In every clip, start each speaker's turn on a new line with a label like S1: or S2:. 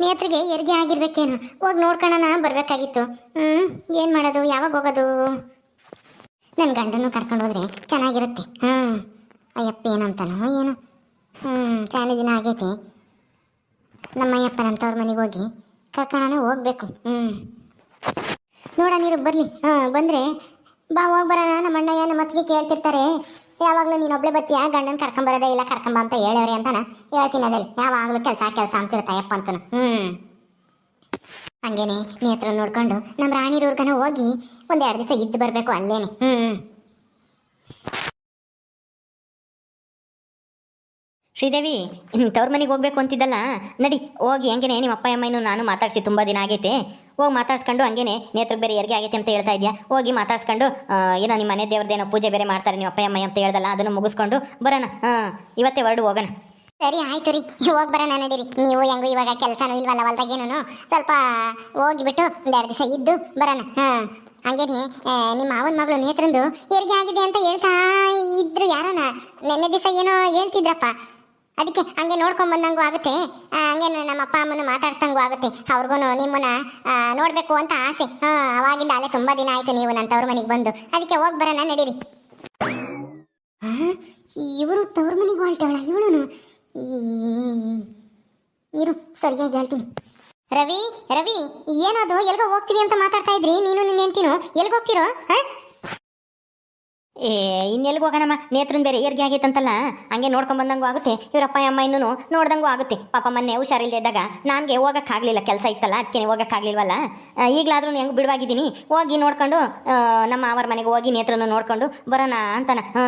S1: ನೇತ್ರಿಗೆ ಹೆರಿಗೆ ಆಗಿರ್ಬೇಕೇನು? ಹೋಗಿ ನೋಡ್ಕೊಳ್ಳೋಣ ಬರಬೇಕಾಗಿತ್ತು. ಹ್ಞೂ ಏನು ಮಾಡೋದು? ಯಾವಾಗ ಹೋಗೋದು? ನನ್ನ ಗಂಡನ್ನು ಕರ್ಕೊಂಡು ಹೋದ್ರೆ ಚೆನ್ನಾಗಿರುತ್ತೆ. ಹ್ಞೂ ಅಯ್ಯಪ್ಪ, ಏನಂತಾನೋ ಏನು. ಹ್ಞೂ ಚೆನ್ನಾಗಿ ದಿನ ಆಗೈತೆ. ನಮ್ಮ ತವ್ರ ಮನೆಗೆ ಹೋಗಿ ಕರ್ಕೊಳ್ಳೋಣ ಹೋಗ್ಬೇಕು. ಹ್ಞೂ ನೋಡ ನೀರು, ಬರಲಿ. ಹಾಂ, ಬಂದರೆ ಬಾ, ಹೋಗಿ ಬರೋಣ. ನಮ್ಮ ಅಣ್ಣಯ್ಯ ನಮ್ಮ ಅತ್ತಿಗೆ ಕೇಳ್ತಿರ್ತಾರೆ. ಯಾವಾಗಲೂ ನೀನೊಬ್ಳೆ ಬತ್ತೀಯ ಗಂಡನ ಕರ್ಕೊಂಬರೋದೇ ಇಲ್ಲ ಕರ್ಕೊಂಬ ಅಂತ ಹೇಳವ್ರಿ ಅಂತಾನ? ಹೇಳ್ತೀನಿ ಅದಲ್ಲಿ ಯಾವಾಗಲೂ ಕೆಲಸ ಕೆಲಸ ಅಂತಿರ್ತಾಯಪ್ಪ ಅಂತನು. ಹ್ಞೂ ಹಂಗೇನೆ ನೇತ್ರ ನೋಡ್ಕೊಂಡು ನಮ್ಮ ರಾಣಿರೂರ್ಗನ ಹೋಗಿ ಒಂದು ಎರಡು ದಿವಸ ಇದ್ದು ಬರಬೇಕು ಅಲ್ಲೇನೆ. ಹ್ಞೂ
S2: ಶ್ರೀದೇವಿ ತವ್ರ ಮನೆಗೆ ಹೋಗ್ಬೇಕು ಅಂತಿದ್ದಲ್ಲ? ನಡಿ, ಹೋಗಿ, ಹೆಂಗೇನೆ ನಿಮ್ಮ ಅಪ್ಪ ಅಮ್ಮನೂ ನಾನು ಮಾತಾಡಿಸಿ ತುಂಬ ದಿನ ಆಗೈತೆ. ಹೋಗಿ ಮಾತಾಡ್ಸ್ಕೊಂಡು ಹಂಗೇನೆ ನೇತ್ರ ಬೇರೆ ಯಾರಿಗೆ ಆಗೈತೆ ಅಂತ ಹೇಳ್ತಾ ಇದೆಯಾ? ಹೋಗಿ ಮಾತಾಡ್ಸ್ಕೊಂಡು ಏನೋ ನಿಮ್ಮ ಮನೆ ದೇವ್ರದ್ದೇನೋ ಪೂಜೆ ಬೇರೆ ಮಾಡ್ತಾರೆ, ನೀವು ಅಪ್ಪ ಅಮ್ಮ ಅಂತ ಹೇಳ್ದಲ್ಲ, ಅದನ್ನು ಮುಗಿಸ್ಕೊಂಡು ಬರೋಣ. ಹಾಂ, ಇವತ್ತೇ ಹೊರಡು ಹೋಗೋಣ.
S1: ಸರಿ, ಆಯ್ತು ರೀ. ಹೋಗಿ ಬರೋಣ ನಡೀರಿ. ನೀವು ಹೆಂಗು ಇವಾಗ ಕೆಲಸನೂ ಇಲ್ವಲ್ಲ ಏನೋ ಸ್ವಲ್ಪ ಹೋಗಿಬಿಟ್ಟು ಒಂದು ಎರಡು ದಿವಸ ಇದ್ದು ಬರೋಣ. ಹಾಂ, ಹಂಗೇನೆ ನಿಮ್ಮ ಮಾವನ ಮಗಳು ನೇತ್ರಂದು ಹೆರಿಗೆ ಆಗಿದೆ ಅಂತ ಹೇಳ್ತಾ ಇದ್ರು ಯಾರನ? ನೆನ್ನೆ ದಿವಸ ಏನೋ ಹೇಳ್ತಿದ್ರಪ್ಪ. ಅದಕ್ಕೆ ಹಂಗೆ ನೋಡ್ಕೊಂಡ್ ಬಂದಂಗೂ ಆಗುತ್ತೆ. ಹಂಗೆ ನಮ್ಮ ಅಪ್ಪ ಅಮ್ಮನ ಮಾತಾಡ್ಸಂಗೂ ಆಗುತ್ತೆ. ಅವ್ರಿಗೂ ನಿಮ್ಮನ್ನ ನೋಡಬೇಕು ಅಂತ ಆಸೆ. ಹಾಂ, ಅವಾಗಿಂದ ಅಲ್ಲೇ ತುಂಬಾ ದಿನ ಆಯ್ತು ನೀವು ನನ್ನ ತವ್ರ ಮನೆಗೆ ಬಂದು. ಅದಕ್ಕೆ ಹೋಗಿ ಬರೋಣ, ನಡೀರಿ. ಇವರು ತವ್ರ ಮನೆಗೆ ಹೊರಟವಳ ಇವಳು ಇರು, ಸರಿಯಾಗಿ ಹೇಳ್ತೀನಿ. ರವಿ ರವಿ, ಏನದು? ಎಲ್ಗೋ ಹೋಗ್ತೀವಿ ಅಂತ ಮಾತಾಡ್ತಾ ಇದ್ರಿ? ನೀನು ನಿನ್ನ ಹೆಂಡ್ತಿನು? ಎಲ್ಗೋಗ್ತಿರೋ ಹಾ?
S2: ಏ ಇನ್ನೆಲ್ಗೆ ಹೋಗೋಣಮ್ಮ? ನೇತ್ರನ್ ಬೇರೆ ಏರ್ಗೆ ಆಗೈತಂತಲ್ಲ, ಹಂಗೆ ನೋಡ್ಕೊಂಡ್ ಬಂದಂಗೂ ಆಗುತ್ತೆ. ಇವರಪ್ಪ ಅಮ್ಮ ಇನ್ನೂ ನೋಡ್ದಂಗೂ ಆಗುತ್ತೆ. ಪಾಪ ಮೊನ್ನೆ ಹುಷಾರಿಲ್ಲದೆ ಇದ್ದಾಗ ನನಗೆ ಹೋಗೋಕ್ಕಾಗಲಿಲ್ಲ ಕೆಲಸ ಇತ್ತಲ್ಲ ಅದಕ್ಕೆ ಹೋಗೋಕ್ಕಾಗಲಿಲ್ವಲ್ಲ? ಈಗಲಾದ್ರೂ ಹೆಂಗೆ ಬಿಡುವಾಗಿದ್ದೀನಿ? ಹೋಗಿ ನೋಡ್ಕೊಂಡು ನಮ್ಮ ಅವರ ಮನೆಗೆ ಹೋಗಿ ನೇತ್ರನ ನೋಡ್ಕೊಂಡು ಬರೋಣ ಅಂತಾನ. ಹ್ಞೂ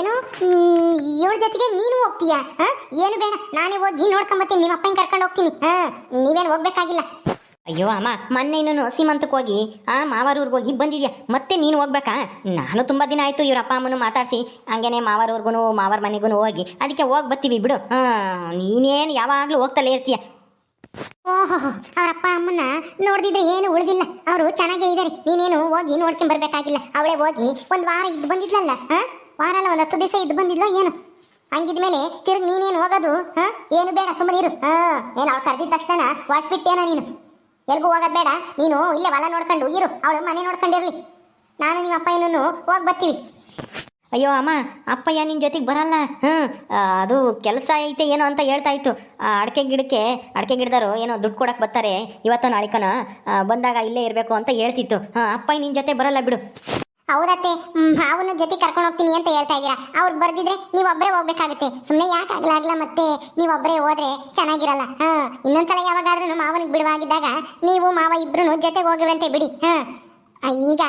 S1: ಏನು? ಇವಳ ಜೊತೆಗೆ ನೀನು ಹೋಗ್ತೀಯಾ? ಏನು ಬೇಡ, ನಾನೇ ಹೋಗಿ ನೋಡ್ಕೊಂಬತ್ತೀನಿ ನಿಮ್ಮ ಅಪ್ಪನ ಕರ್ಕೊಂಡು ಹೋಗ್ತೀನಿ. ಹಾಂ, ನೀವೇನು ಹೋಗ್ಬೇಕಾಗಿಲ್ಲ.
S2: ಅಯ್ಯೋ ಅಮ್ಮ, ಮೊನ್ನೆ ಇನ್ನೂ ಸೀಮಂತಕ್ಕೆ ಹೋಗಿ, ಆ, ಮಾವಾರೂರ್ಗೆ ಹೋಗಿ ಬಂದಿದ್ಯಾ? ಮತ್ತೆ ನೀನು ಹೋಗ್ಬೇಕಾ? ನಾನು ತುಂಬ ದಿನ ಆಯಿತು ಇವ್ರ ಅಪ್ಪ ಅಮ್ಮನೂ ಮಾತಾಡಿಸಿ, ಹಂಗೇನೆ ಮಾವಾರೂರ್ಗೂ ಮಾವರ ಮನೆಗೂ ಹೋಗಿ. ಅದಕ್ಕೆ ಹೋಗಿ ಬರ್ತೀವಿ ಬಿಡು. ಹಾಂ ನೀನೇನು ಯಾವಾಗಲೂ ಹೋಗ್ತಲೇ ಇರ್ತೀಯ?
S1: ಓಹೋ, ಅವ್ರ ಅಪ್ಪ ಅಮ್ಮನ ನೋಡಿದ್ರೆ ಏನು ಉಳಿದಿಲ್ಲ. ಅವರು ಚೆನ್ನಾಗೇ ಇದ್ದಾರೆ ನೀನೇನು ಹೋಗಿ ನೋಡ್ಕೊಂಡು ಬರಬೇಕಾಗಿಲ್ಲ. ಅವಳೇ ಹೋಗಿ ಒಂದು ವಾರ ಇದ್ದು ಬಂದಿದ್ಲಲ್ಲ ಹಾಂ ವಾರ ಅಲ್ಲ ಒಂದು ಹತ್ತು ದಿವಸ ಇದ್ದು ಬಂದಿದ್ಲ ಏನು? ಹಂಗಿದ್ಮೇಲೆ ತಿರ್ಗಿ ನೀನೇನು ಹೋಗೋದು ಹಾ ಏನು ಬೇಡ ಸುಮ್ಮನಿರು ಹಾ ಏನು ಅವಳು ಕರೆದಿದ್ದ ತಕ್ಷಣ ವಾಟ್ಬಿಟ್ಟೇನ ನೀನು? ಎಲ್ಗೂ ಹೋಗೋದು ಬೇಡ. ನೀನು ಇಲ್ಲೇ ಹೊಲ ನೋಡ್ಕೊಂಡು ಇರು. ಅವಳು ಮನೆ ನೋಡ್ಕೊಂಡಿರ್ಲಿ ನಾನು ನಿಮ್ಮ ಅಪ್ಪ ಏನೂ ಹೋಗಿ ಬರ್ತೀವಿ.
S2: ಅಯ್ಯೋ ಅಮ್ಮ, ಅಪ್ಪಯ್ಯ ನಿನ್ನ ಜೊತೆಗೆ ಬರಲ್ಲ. ಹ್ಞೂ ಅದು ಕೆಲಸ ಐತೆ ಏನೋ ಅಂತ ಹೇಳ್ತಾ ಇತ್ತು. ಅಡಿಕೆ ಗಿಡಕ್ಕೆ, ಅಡಿಕೆ ಗಿಡದವರು ಏನೋ ದುಡ್ಡು ಕೊಡಕ್ಕೆ ಬರ್ತಾರೆ ಇವತ್ತು ನಾಳಿಕನ. ಬಂದಾಗ ಇಲ್ಲೇ ಇರಬೇಕು ಅಂತ ಹೇಳ್ತಿತ್ತು. ಹಾಂ, ಅಪ್ಪಯ್ಯ ನಿನ್ನ ಜೊತೆ ಬರಲ್ಲ ಬಿಡು.
S1: ಹೌದತ್ತೆ ಅವನ ಜೊತೆ ಕರ್ಕೊಂಡು ಹೋಗ್ತೀನಿ ಅಂತ ಹೇಳ್ತಾ ಇದ್ದೀರಾ. ಅವ್ರು ಬರ್ದಿದ್ರೆ ನೀವು ಒಬ್ಬರೇ ಹೋಗ್ಬೇಕಾಗುತ್ತೆ. ಸುಮ್ಮನೆ ಯಾಕೆ ಆಗ್ಲಾಗ್ಲ ಮತ್ತೆ ನೀವು ಒಬ್ಬರೇ ಹೋದ್ರೆ ಚೆನ್ನಾಗಿರಲ್ಲ. ಹಾ, ಇನ್ನೊಂದ್ಸಲ ಯಾವಾಗಾದ್ರೂ ಮಾವನಿಗೆ ಬಿಡುವಾಗಿದ್ದಾಗ ನೀವು ಮಾವ ಇಬ್ರು ಜೊತೆಗೆ ಹೋಗಿರಂತೆ ಬಿಡಿ. ಹಾ. ಈಗ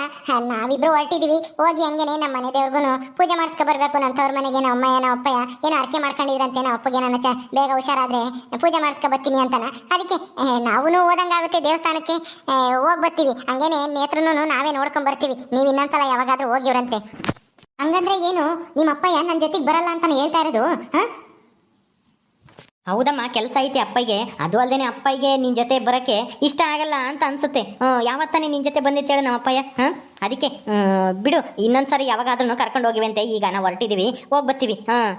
S1: ನಾವಿಬ್ರು ಹೊರಟಿದೀವಿ. ಹೋಗಿ ಹಂಗೇನೆ ನಮ್ಮ ಮನೆ ದೇವ್ರಿಗೂ ಪೂಜೆ ಮಾಡಿಸ್ಕೊ ಬರ್ಬೇಕು ನನ್ನ ತವ್ರ ಮನೆಗೆ, ನಮ್ಮ ಅಮ್ಮ, ನಮ್ಮ ಅಪ್ಪಯ್ಯ. ಏನೋ ಅರ್ಕೆ ಮಾಡ್ಕೊಂಡಿದ್ರಂತೆ ನಮ್ಮ ಅಪ್ಪಗೆ ನನ್ನ ಚ, ಬೇಗ ಹುಷಾರಾದ್ರೆ ಪೂಜೆ ಮಾಡಿಸ್ಕೊ ಬರ್ತೀನಿ ಅಂತಾನ. ಅದಕ್ಕೆ ನಾವು ಓದಂಗಾಗುತ್ತೆ ದೇವಸ್ಥಾನಕ್ಕೆ. ಹೋಗ್ ಬರ್ತೀವಿ. ಹಂಗೇನೆ ನೇತ್ರನೂ ನಾವೇ ನೋಡ್ಕೊಂಡ್ ಬರ್ತೀವಿ. ನೀವು ಇನ್ನೊಂದ್ಸಲ ಯಾವಾಗಾದ್ರೂ ಹೋಗಿವ್ರಂತೆ ಹಂಗಂದ್ರೆ ಏನು ನಿಮ್ಮ ಅಪ್ಪಯ್ಯ ನನ್ನ ಜೊತೆಗೆ ಬರಲ್ಲ ಅಂತಾನೆ ಹೇಳ್ತಾ ಇರೋದು, ಹಾ?
S2: ಹೌದಮ್ಮ, ಕೆಲಸ ಐತೆ ಅಪ್ಪಗೆ ಅದು ಅಲ್ಲದೆ ಅಪ್ಪಗೆ ನಿನ್ನ ಜೊತೆ ಬರೋಕ್ಕೆ ಇಷ್ಟ ಆಗಲ್ಲ ಅಂತ ಅನ್ಸುತ್ತೆ. ಯಾವತ್ತಾನೆ ನಿನ್ನ ಜೊತೆ ಬಂದಿತ್ತೇಳು ನಮ್ಮ ಅಪ್ಪಯ್ಯ ಹಾಂ ಅದಕ್ಕೆ ಬಿಡು. ಇನ್ನೊಂದ್ಸರಿ ಯಾವಾಗಾದ್ರೂ ಕರ್ಕೊಂಡು ಹೋಗಿವಂತೆ. ಈಗ ನಾವು ಹೊರಟಿದ್ದೀವಿ ಹೋಗಿ ಬರ್ತೀವಿ. ಹಾಂ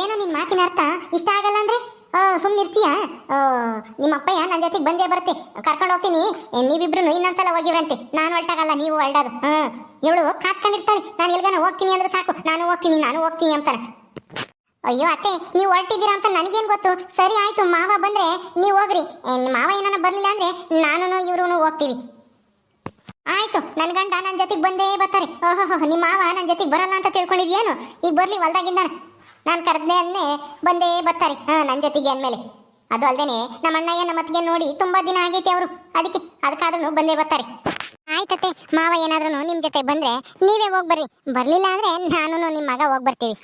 S1: ಏನು ನಿನ್ನ ಮಾತಿನ ಅರ್ಥ? ಇಷ್ಟ ಆಗಲ್ಲ ಅಂದ್ರೆ? ಸುಮ್ಮನೆ ಇರ್ತೀಯ? ನಿಮ್ಮ ಅಪ್ಪಯ್ಯ ನನ್ನ ಜೊತೆಗೆ ಬಂದೇ ಬರುತ್ತೆ. ಕರ್ಕೊಂಡು ಹೋಗ್ತೀನಿ. ನೀವಿಬ್ರು ಇನ್ನೊಂದ್ಸಲ ಹೋಗಿವ್ರಂತೆ. ನಾನು ಹೊರಟಾಗಲ್ಲ, ನೀವು ಹೊರಡೋದು. ಹಾಂ ಇವಳು ಕಾತ್ಕೊಂಡಿರ್ತಾಳೆ. ನಾನು ಎಲ್ಗಾನ ಹೋಗ್ತೀನಿ ಅಂದ್ರೆ ಸಾಕು. ನಾನು ಹೋಗ್ತೀನಿ ನಾನು ಹೋಗ್ತೀನಿ ಅಂತಾನೆ. ಅಯ್ಯೋ ಅತ್ತೆ, ನೀವು ಹೊರಟಿದ್ದೀರಾ ಅಂತ ನನಗೇನು ಗೊತ್ತು? ಸರಿ ಆಯ್ತು, ಮಾವ ಬಂದ್ರೆ ನೀವು ಹೋಗ್ರಿ. ಮಾವ ಏನಾನ ಬರಲಿಲ್ಲ ಅಂದ್ರೆ ನಾನು ಇವ್ರು ಹೋಗ್ತೀವಿ. ಆಯ್ತು ನನ್ನ ಗಂಡ ನನ್ನ ಜೊತೆಗೆ ಬಂದೇ ಬರ್ತಾರೆ. ಓಹೋ ನಿಮ್ಮ ಮಾವ ನನ್ನ ಜೊತೆಗೆ ಬರಲ್ಲ ಅಂತ ತಿಳ್ಕೊಂಡಿದ್ಯೇನು? ಈಗ ಬರ್ಲಿ ಹೊಲ್ದಾಗಿಂದ ನಾನು ಕರೆದೇ ಅನ್ನೇ ಬಂದೇ ಬರ್ತಾರೆ. ಹಾಂ ನನ್ನ ಜೊತೆಗೆ ಅಂದಮೇಲೆ. ಅದು ಅಲ್ಲದೆ ನಮ್ಮ ಅಣ್ಣಯ್ಯ ನಮ್ಮ ಅತ್ತಿಗೆ ನೋಡಿ ತುಂಬಾ ದಿನ ಆಗೈತೆ ಅವರು. ಅದಕ್ಕೆ ಅದಕ್ಕಾದ್ರೂ ಬಂದೇ ಬರ್ತಾರೆ. ಆಯ್ತತ್ತೆ ಮಾವ ಏನಾದ್ರೂ ನಿಮ್ಮ ಜೊತೆ ಬಂದ್ರೆ ನೀವೇ ಹೋಗಿ ಬರ್ರಿ. ಬರ್ಲಿಲ್ಲ ಅಂದ್ರೆ ನಾನು ನಿಮ್ಮ ಮಗ ಹೋಗಿ ಬರ್ತೀವಿ.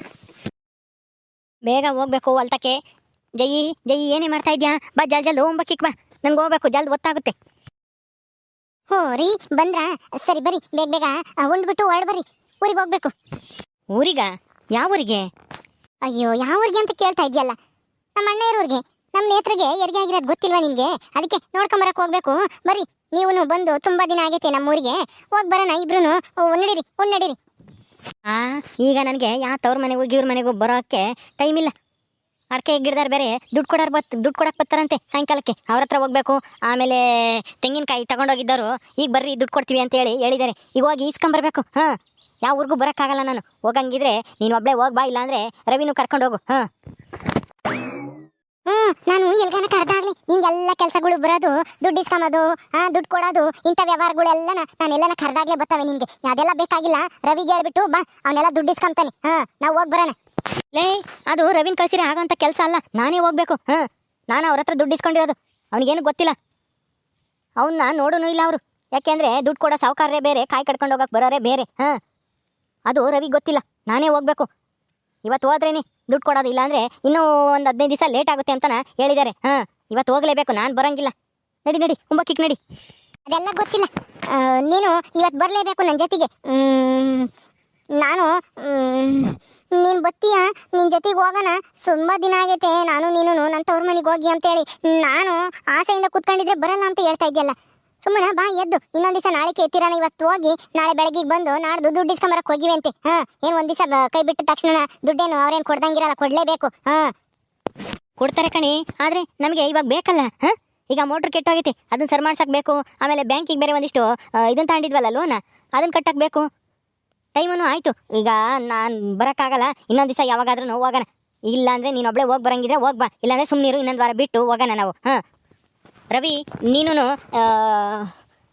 S2: ಬೇಗ ಹೋಗ್ಬೇಕು ಹೊಲ್ತಕ್ಕೆ. ಜೈ ಜೈ ಏನೇ ಮಾಡ್ತಾ ಇದ್ಯಾ? ಬಾ ಜಲ್ ಜಲ್ ಹೋಗ್ಬೇಕಿಕ್ ಬಾ. ನಂಗೆ ಹೋಗ್ಬೇಕು ಜಲ್ದ್ ಗೊತ್ತಾಗುತ್ತೆ.
S1: ಹೋ ರೀ ಬಂದ್ರ? ಸರಿ ಬರಿ ಬೇಗ ಬೇಗ ಉಂಡ್ಬಿಟ್ಟು ಹೊರಡ್ ಬರ್ರಿ. ಊರಿಗೆ ಹೋಗ್ಬೇಕು.
S2: ಊರಿಗ? ಯಾವ ಊರಿಗೆ?
S1: ಅಯ್ಯೋ ಯಾವ ಊರಿಗೆ ಅಂತ ಕೇಳ್ತಾ ಇದೆಯಲ್ಲ? ನಮ್ಮ ಅಣ್ಣ ಇರೋರಿಗೆ ನಮ್ಮ ನೇತ್ರಿಗೆ ಎರಿಗೆ ಆಗಿರೋದು ಗೊತ್ತಿಲ್ವಾ ನಿಮಗೆ? ಅದಕ್ಕೆ ನೋಡ್ಕೊಂಬರಕ್ಕೆ ಹೋಗ್ಬೇಕು. ಬರ್ರಿ ನೀವು ಬಂದು ತುಂಬಾ ದಿನ ಆಗೈತೆ ನಮ್ಮ ಊರಿಗೆ ಹೋಗಿ ಬರೋಣ ಇಬ್ರು ನಡೀರಿ ಉಣ್ ನಡೀರಿ.
S2: ಆ, ಈಗ ನನಗೆ ಯಾವ ತವ್ರ ಮನೆಗೂ ಇವ್ರ ಮನೆಗೂ ಬರೋಕ್ಕೆ ಟೈಮ್ ಇಲ್ಲ. ಅಡಿಕೆ ಗಿಡದಾರ ಬೇರೆ ದುಡ್ಡು ಕೊಡೋರು ಬತ್, ದುಡ್ಡು ಕೊಡಕ್ಕೆ ಬರ್ತಾರಂತೆ ಸಾಯಂಕಾಲಕ್ಕೆ. ಅವ್ರ ಹತ್ರ ಹೋಗ್ಬೇಕು. ಆಮೇಲೆ ತೆಂಗಿನಕಾಯಿ ತಗೊಂಡೋಗಿದ್ದವರು, ಈಗ ಬರ್ರಿ, ದುಡ್ಡು ಕೊಡ್ತೀವಿ ಅಂತ ಹೇಳಿ ಹೇಳಿದ್ದಾರೆ. ಈಗ ಹೋಗಿ ಈಸ್ಕೊಂಬರ್ಬೇಕು ಹಾಂ, ಯಾವ ಊರಿಗೂ ಬರೋಕ್ಕಾಗಲ್ಲ ನಾನು. ಹೋಗಂಗಿದ್ರೆ ನೀನು ಒಬ್ಳೆ ಹೋಗಿ ಬಾ, ಇಲ್ಲಾಂದ್ರೆ ರವಿನೂ ಕರ್ಕೊಂಡು ಹೋಗು. ಹಾಂ.
S1: ಹ್ಮ್, ನಾನು ಎಲ್ಗಾನ ಕರೆದಾಗ್ಲಿ. ನಿಂಗೆಲ್ಲ ಕೆಲಸಗಳು ಬರೋದು, ದುಡ್ಡು ಇಸ್ಕೊಂಬೋದು ಆ, ದುಡ್ಡು ಕೊಡೋದು, ಇಂಥ ವ್ಯವಹಾರಗಳೆಲ್ಲ ನಾನು ಎಲ್ಲನ ಕರೆದಾಗ್ಲೇ ಬರ್ತವೆ ನಿಂಗೆ. ಅದೆಲ್ಲ ಬೇಕಾಗಿಲ್ಲ, ರವಿಗೆ ಹೇಳ್ಬಿಟ್ಟು ಬಾ ಅವನ್ನೆಲ್ಲ ದುಡ್ಡು ಇಸ್ಕೊಂತಾನೆ. ಹಾ, ನಾವು ಹೋಗಿ ಬರೋಣ.
S2: ಲೇ, ಅದು ರವಿನ್ ಕಳ್ಸಿರಿ ಆಗೋಂಥ ಕೆಲಸ ಅಲ್ಲ, ನಾನೇ ಹೋಗ್ಬೇಕು. ಹಾ, ನಾನು ಅವ್ರ ಹತ್ರ ದುಡ್ಡು ಇಸ್ಕೊಂಡಿರೋದು. ಅವ್ನಿಗೇನು ಗೊತ್ತಿಲ್ಲ. ಅವನ್ನ ನೋಡೋನು ಇಲ್ಲ ಅವರು. ಯಾಕೆಂದ್ರೆ ದುಡ್ಡು ಕೊಡೋ ಸಾವುಕಾರರೇ ಬೇರೆ, ಕಾಯಿ ಕಟ್ಕೊಂಡು ಹೋಗಕ್ಕೆ ಬರೋರೇ ಬೇರೆ. ಹಾಂ, ಅದು ರವಿಗೆ ಗೊತ್ತಿಲ್ಲ. ನಾನೇ ಹೋಗ್ಬೇಕು. ಇವತ್ತು ಹೋದ್ರೇನಿ. ದುಡ್ಡು ಕೊಡೋದು ಇಲ್ಲ ಅಂದರೆ ಇನ್ನೂ ಒಂದು ಹದಿನೈದು ದಿವಸ ಲೇಟ್ ಆಗುತ್ತೆ ಅಂತನ ಹೇಳಿದ್ದಾರೆ ಹಾಂ, ಇವತ್ತು ಹೋಗಲೇಬೇಕು, ನಾನು ಬರೋಂಗಿಲ್ಲ. ನಡಿ ನಡಿ ಕುಂಬಕ್ಕಿಕ್ ನಡಿ.
S1: ಅದೆಲ್ಲ ಗೊತ್ತಿಲ್ಲ. ನೀನು ಇವತ್ತು ಬರಲೇಬೇಕು ನನ್ನ ಜೊತೆಗೆ. ನಾನು ನೀನು ಬತ್ತೀಯ ನಿನ್ನ ಜೊತೆಗೆ ಹೋಗೋಣ. ತುಂಬ ದಿನ ಆಗೈತೆ, ನಾನು ನೀನು ನನ್ನ ತವ್ರ ಮನೆಗೆ ಹೋಗಿ ಅಂತೇಳಿ. ನಾನು ಆಸೆಯಿಂದ ಕೂತ್ಕೊಂಡಿದ್ರೆ ಬರಲ್ಲ ಅಂತ ಹೇಳ್ತಾ ಇದೆಯಲ್ಲ. ಸುಮ್ಮನೆ ಬಾ, ಎದ್ದು. ಇನ್ನೊಂದು ದಿವಸ ನಾಳೆ ಎತ್ತಿರಾನ ಇವತ್ತು ಹೋಗಿ, ನಾಳೆ ಬೆಳಗ್ಗೆ ಬಂದು ನಾಡ್ದು ದುಡ್ಡು ಇಸ್ಕೊಂಬರಕ್ ಹೋಗಿವೆ ಅಂತೆ ಹಾಂ, ಏನು ಒಂದ್ ದಿವಸ ಕೈ ಬಿಟ್ಟ ತಕ್ಷಣ ದುಡ್ಡೇನು ಅವ್ರೇನ್ ಕೊಡ್ದಂಗಿರಲ್ಲ, ಕೊಡ್ಲೇಬೇಕು. ಹಾಂ.
S2: ಕೊಡ್ತಾರೆ ಕಣಿ, ಆದ್ರೆ ನಮಗೆ ಇವಾಗ ಬೇಕಲ್ಲ, ಹಾಂ? ಈಗ ಮೋಟ್ರ್ ಕೆಟ್ಟೋಗೈತಿ ಅದನ್ನ ಸರ್ ಮಾಡ್ಸಕ್ ಬೇಕು. ಆಮೇಲೆ ಬ್ಯಾಂಕಿಗೆ ಬೇರೆ ಒಂದಿಷ್ಟು ಇದನ್ನ ತಗೊಂಡಿದ್ವಲ್ಲ ಲೋನ ಅದನ್ನ ಕಟ್ಟಕ್ ಬೇಕು. ಟೈಮನು ಆಯಿತು. ಈಗ ನಾನು ಬರೋಕ್ಕಾಗಲ್ಲ, ಇನ್ನೊಂದು ದಿವಸ ಯಾವಾಗಾದ್ರೂ ಹೋಗೋಣ ಇಲ್ಲ ಅಂದರೆ ನೀನು ಒಬ್ಬಳೇ ಹೋಗಿ ಬರಂಗಿದ್ರೆ ಹೋಗಿ ಬಾ, ಇಲ್ಲಾಂದರೆ ಸುಮ್ಮನಿರು ಇನ್ನೊಂದು ವಾರ ಬಿಟ್ಟು ಹೋಗೋಣ ನಾವು, ಹಾಂ? ರವಿ ನೀನು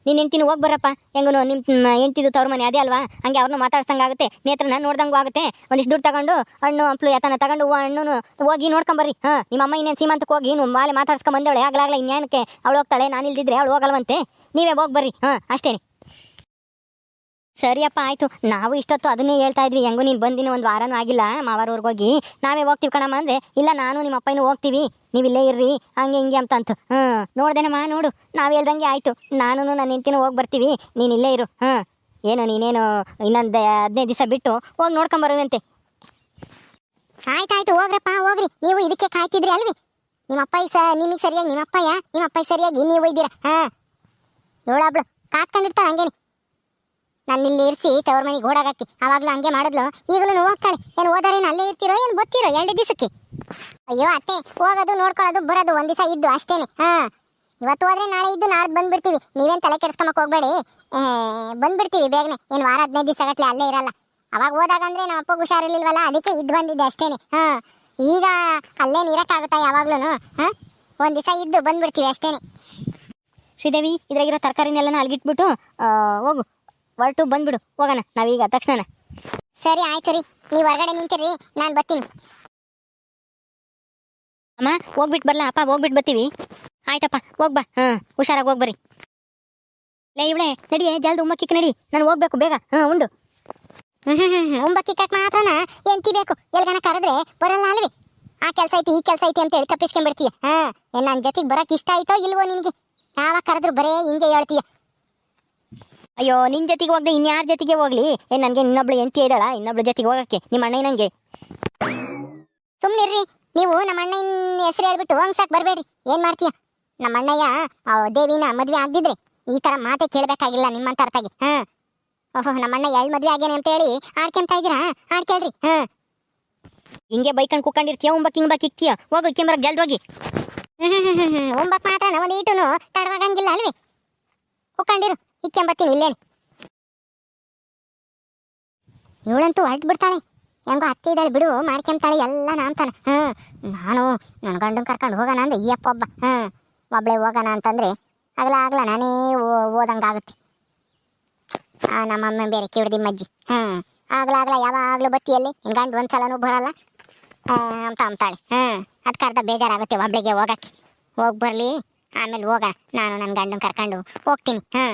S2: ನೀನು ಹೆಂಡ್ತಿನೂ ಹೋಗಿ ಬರಪ್ಪ ಹೆಂಗೂ ನಿಮ್ಮ ಹೆಂಡ್ತಿದ್ದು ತವ್ರ ಮನೆ ಅದೇ ಅಲ್ವಾ? ಹಂಗೆ ಅವ್ರನ್ನೂ ಮಾತಾಡ್ಸಂಗಾಗುತ್ತೆ. ನೇತ್ರನ ನೋಡ್ದಂಗೂ ಆಗುತ್ತೆ. ಒಂದಿಷ್ಟು ದುಡ್ಡು ತಗೊಂಡು, ಹಣ್ಣು, ಹಂಪ್ಲು ಯಾತನ ತಗೊಂಡು ಹಣ್ಣು ಹೋಗಿ ನೋಡ್ಕೊಂಬರ್ರಿ ಹಾಂ, ನಿಮ್ಮ ಅಮ್ಮ ಇನ್ನೇನು ಸೀಮಂತಕ್ಕೆ ಹೋಗಿ ಮಾಲೆ ಮಾತಾಡ್ಸ್ಕೊಂಡು ಬಂದವಳೆ ಆಗ್ಲಾಗ್ಲ ಇನ್ನೇನಕ್ಕೆ ಅವಳು ಹೋಗ್ತಾಳೆ, ನಾನು ಇಲ್ದಿದ್ರೆ ಅವಳು ಹೋಗಲ್ವಂತೆ. ನೀವೇ ಹೋಗಿ ಬರ್ರಿ. ಹಾಂ, ಅಷ್ಟೇನೆ. ಸರಿಯಪ್ಪ, ಆಯ್ತು. ನಾವು ಇಷ್ಟೊತ್ತು ಅದನ್ನೇ ಹೇಳ್ತಾ ಇದ್ವಿ. ಹೆಂಗೂ ನೀನು ಬಂದಿನ ಒಂದು ವಾರನೂ ಆಗಿಲ್ಲ ಹೋಗಿ. ನಾವೇ ಹೋಗ್ತೀವಿ ಕಣಮ್ಮ ಅಂದ್ರೆ. ಇಲ್ಲ, ನಾನು ನಿಮ್ಮ ಅಪ್ಪನೂ ಹೋಗ್ತೀವಿ. ನೀವು ಇಲ್ಲೇ ಇರ್ರಿ. ಹಂಗೆ ಹಿಂಗೆ ಅಂತ ಅಂತು. ಹ್ಞೂ. ನೋಡ್ದೇನಮ್ಮ, ನೋಡು. ನಾವು ಹೇಳ್ದಂಗೆ ಆಯ್ತು. ನಾನು ನನ್ನ ಹೆಂಡ್ತಿನೂ ಹೋಗಿ ಬರ್ತೀವಿ. ನೀನು ಇಲ್ಲೇ ಇರು. ಹಾಂ ಏನು, ನೀನೇನು ಇನ್ನೊಂದು ಹದಿನೈದು ದಿವಸ ಬಿಟ್ಟು ಹೋಗಿ ನೋಡ್ಕೊಂಬರೋದಂತೆ
S1: ಆಯ್ತಾಯ್ತು, ಹೋಗ್ರಪ್ಪ, ಹೋಗ್ರಿ. ನೀವು ಇದಕ್ಕೆ ಕಾಯ್ತಿದ್ರಿ ಅಲ್ವಿ ನಿಮ್ಮಪ್ಪ ಸ, ನಿಮಗೆ ಸರಿಯಾಗಿ ನಿಮ್ಮಪ್ಪಯ್ಯ ನಿಮ್ಮಪ್ಪ ಸರಿಯಾಗಿ ನೀವು ಒಯ್ದಿರ. ಹಾ ನೋಡಬ್ಳು. ಕಾತ್ಕೊಂಡಿರ್ತಾಳೆ ಹಂಗೇನೆ. ನನ್ನ ಇಲ್ಲಿ ಇರಿಸಿ ತವ್ರ ಮನೆಗೆ ಓಡಾಗಕ್ಕೆ ಅವಾಗ್ಲೂ ಹಂಗೆ ಮಾಡಿದ್ಲು. ಈಗಲೂ ಹೋಗ್ತಾಳೆ ಏನು ಓದಾರೇನು ಅಲ್ಲೇ ಇರ್ತಿರೋ, ಏನು ಗೊತ್ತಿರೋ ಎರಡು ದಿವಸಕ್ಕೆ. ಅಯ್ಯೋ ಅತ್ತೆ, ಹೋಗೋದು, ನೋಡ್ಕೊಳ್ಳೋದು, ಬರೋದು ಒಂದು ದಿವಸ ಇದ್ದು ಅಷ್ಟೇನೆ. ಹಾ. ಇವತ್ತು ಹೋದ್ರೆ ನಾಳೆ ಇದ್ದು ನಾಳೆ ಬಂದ್ಬಿಡ್ತೀವಿ. ನೀವೇನ್ ತಲೆ ಕೆಡಿಸ್ಕೊಂಬಕ್ ಹೋಗ್ಬೇಡಿ. ಬಂದ್ಬಿಡ್ತೀವಿ ಬೇಗನೆ. ಏನು ವಾರ ಹದಿನೈದು ದಿವಸ ಗಟ್ಟಲೆ ಅಲ್ಲೇ ಇರಲ್ಲ. ಅವಾಗ ಹೋದಾಗ ಅಂದ್ರೆ ನಮ್ಮ ಅಪ್ಪಗೆ ಹುಷಾರಿರ್ಲಿಲ್ವಲ್ಲ? ಅದಕ್ಕೆ ಇದ್ದು ಬಂದಿದ್ದೆ ಅಷ್ಟೇನೆ. ಹಾ. ಈಗ ಅಲ್ಲೇನು ಇರೋಕ್ಕಾಗುತ್ತಾ ಯಾವಾಗ್ಲೂ ಹಾ? ಒಂದ್ ದಿವಸ ಇದ್ದು ಬಂದ್ಬಿಡ್ತೀವಿ ಅಷ್ಟೇನೆ.
S2: ಶ್ರೀದೇವಿ, ಇದ್ರಾಗಿರೋ ತರಕಾರಿನೆಲ್ಲನ ಅಲ್ಗಿಟ್ಬಿಟ್ಟು ಹೋಗು. ಹೊರಟು ಬಂದ್ಬಿಡು, ಹೋಗೋಣ. ನಾವೀಗ ತಕ್ಷಣ
S1: ಸರಿ, ಆಯ್ತು ರೀ. ನೀವು ಹೊರಗಡೆ ನಿಂತಿರಿ ನಾನು ಬರ್ತೀನಿ.
S2: ಅಮ್ಮ ಹೋಗ್ಬಿಟ್ಟು ಬರಲಾ? ಅಪ್ಪ ಹೋಗ್ಬಿಟ್ಟು ಬರ್ತೀವಿ. ಆಯ್ತಪ್ಪ ಹೋಗ್ಬಾ ಹಾಂ, ಹುಷಾರಾಗಿ ಹೋಗ್ಬರ್ರಿ ಲೇ, ಇವಳೆ ನಡಿಯೇ ಜಲ್ದಿ ಉಮ್ಮಕ್ಕಿಕ್ ನಡಿ. ನಾನು ಹೋಗ್ಬೇಕು, ಬೇಗ. ಹಾಂ, ಉಂಡು.
S1: ಒಂಬಕ್ಕಿ ಕಟ್ ಮಾತ್ರನ? ಎಂತಿ ಬೇಕು. ಎಲ್ಗನ ಕರೆದ್ರೆ ಬರಲ್ಲ ಅಲ್ವೇ? ಆ ಕೆಲಸ ಐತಿ, ಈ ಕೆಲಸ ಐತಿ ಅಂತ ಹೇಳಿ ತಪ್ಪಿಸ್ಕೊಂಡ್ಬಿಡ್ತೀಯ. ಹಾ ನನ್ನ ಜೊತೆಗೆ ಬರೋಕ್ಕೆ ಇಷ್ಟ ಆಯ್ತೋ ಇಲ್ವೋ ನಿನಗೆ? ಯಾವಾಗ ಕರೆದ್ರು ಬರೇ ಹಿಂಗೆ ಹೇಳ್ತೀಯ.
S2: ಅಯ್ಯೋ, ನಿನ್ ಜೊತೆಗೆ ಹೋಗ್ದೆ ಇನ್ಯಾರ ಜೊತೆಗೆ ಹೋಗ್ಲಿ? ಏ, ನನಗೆ ಇನ್ನೊಬ್ಳು ಹೆಂಡತಿ ಇದ್ದಾಳ? ಇನ್ನೊಬ್ಳ ಜೊತೆಗೆ ಹೋಗಕ್ಕೆ. ನಿಮ್ಮ ಅಣ್ಣ ನಂಗೆ.
S1: ಸುಮ್ನಿರ್ರಿ ನೀವು ನಮ್ಮ ಅಣ್ಣನ ಹೆಸರು ಹೇಳ್ಬಿಟ್ಟು ಹಂಗ್ಸಕ್ ಬರಬೇಡಿ ಏನ್ ಮಾಡ್ತೀಯ? ನಮ್ಮ ಅಣ್ಣಯ್ಯ ದೇವಿನ ಮದ್ವೆ ಆಗ್ದಿದ್ರೆ ಈ ತರ ಮಾತೆ ಕೇಳ್ಬೇಕಾಗಿಲ್ಲ ನಿಮ್ಮಂತ ಅರ್ಥಗೆ. ಹಾ. ಓಹೋ, ನಮ್ಮ ಅಣ್ಣ ಎರಡು ಮದ್ವೆ ಆಗ್ಯಾನೆ ಅಂತ ಹೇಳಿ ಆಡ್ಕೊಂತ ಇದೀರಾ ಆಡ್ಕೇಳ್ರಿ ಹಾ.
S2: ಹಿಂಗೆ ಬೈಕಂಡ್ ಕುಕ್ಕಂಡಿರ್ತೀಯ ಒಂಬಕ್ ಹಿಂಬಕ್ ಇಕ್ತೀಯ? ಹೋಗು ಕೆಮ್ರ ಜಲ್ದಿ ಹೋಗಿ.
S1: ಒಂಬಕ್ ಮಾತ್ರ ಒಂದು ಈಟುನು ತಡವಾಗಂಗಿಲ್ಲ ಅಲ್ವೇ? ಕುಕ್ಕಂಡಿರು ಇಕ್ಕೆಂಬತ್ತೀನಿ ಇಲ್ಲೇನೆ? ಇವಳಂತೂ ಹೊರಟು ಬಿಡ್ತಾಳೆ. ಹೆಂಗೋ ಅತ್ತೆ ಇದ್ದಾಳೆ ಬಿಡು ಮಾಡ್ಕೊಂತಾಳೆ ಎಲ್ಲ ನಾಂತಾನೆ ಹ್ಞೂ ನಾನು ನನ್ನ ಗಂಡನ್ ಕರ್ಕೊಂಡು ಹೋಗೋಣ ಅಂದ್ರೆ ಈ ಅಪ್ಪ ಒಬ್ಬ. ಹ್ಞೂ ಒಬ್ಳೆ ಹೋಗೋಣ ಅಂತಂದ್ರೆ ಆಗಲ ಆಗಲ ನಾನೇ ಓದಂಗಾಗುತ್ತೆ ಆ ನಮ್ಮಮ್ಮ ಬೇರೆ ಕಿಡ್ದಿ ಮಜ್ಜಿ ಹ್ಮ್ ಆಗ್ಲ ಆಗ್ಲ ಯಾವಾಗ್ಲೂ ಬತ್ತಿಯಲ್ಲಿ ನಿನ್ ಗಂಡು ಒಂದ್ಸಲನೂ ಬರಲ್ಲ. ಆ, ಅಂತ ಅಂತಾಳೆ ಹ್ಮ್ ಅದ್ ಕರ್ದ ಬೇಜಾರಾಗುತ್ತೆ ಒಬ್ಳಿಗೆ ಹೋಗಕ್ಕೆ. ಹೋಗಿ ಬರಲಿ ಆಮೇಲೆ ಹೋಗ. ನಾನು ನನ್ನ ಗಂಡನ ಕರ್ಕೊಂಡು ಹೋಗ್ತೀನಿ. ಹಾಂ